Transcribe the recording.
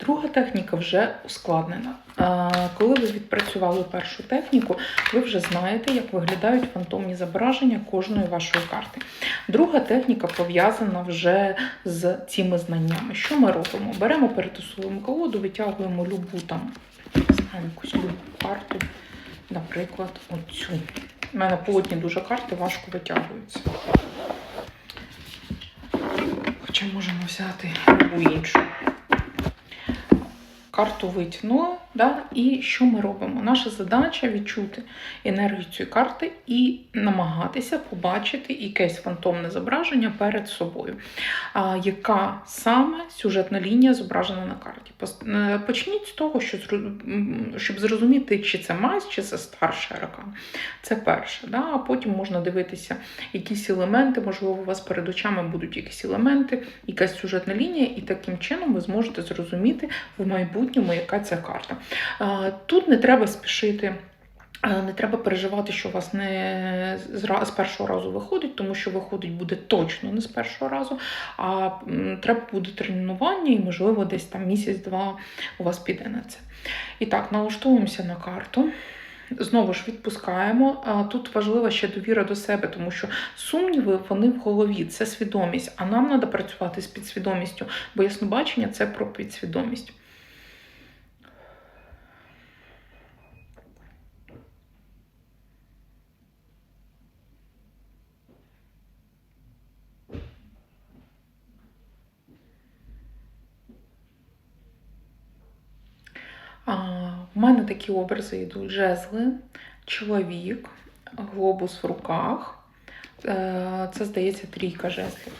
Друга техніка вже ускладнена. Коли ви відпрацювали першу техніку, ви вже знаєте, як виглядають фантомні зображення кожної вашої карти. Друга техніка пов'язана вже з цими знаннями. Що ми робимо? Беремо перетасуємо колоду, витягуємо любу там, якусь любу карту, наприклад, оцю. У мене по одній дуже карти важко витягуються. Хоча можемо взяти любу іншу. Карту витягнула, да? і що ми робимо? Наша задача відчути енергію цієї карти і намагатися побачити якесь фантомне зображення перед собою. А, яка саме сюжетна лінія зображена на карті? Е, Почніть з того, що, щоб зрозуміти, чи це мазь, чи це старша аркан. Це перше. Да? А потім можна дивитися якісь елементи, можливо, у вас перед очами будуть якісь елементи, якась сюжетна лінія, і таким чином ви зможете зрозуміти в майбутньому, яка ця карта. Тут не треба спішити. Не треба переживати, що у вас не з першого разу виходить, тому що виходить буде точно не з першого разу, а треба буде тренування, і, можливо, десь там місяць-два у вас піде на це. І так, налаштовуємося на карту. Знову ж відпускаємо. Тут важлива ще довіра до себе, тому що сумніви вони в голові, це свідомість, а нам треба працювати з підсвідомістю, бо яснобачення це про підсвідомість. А, в мене такі образи йдуть жезли, чоловік, глобус в руках. Е, Це, здається, трійка жезлів.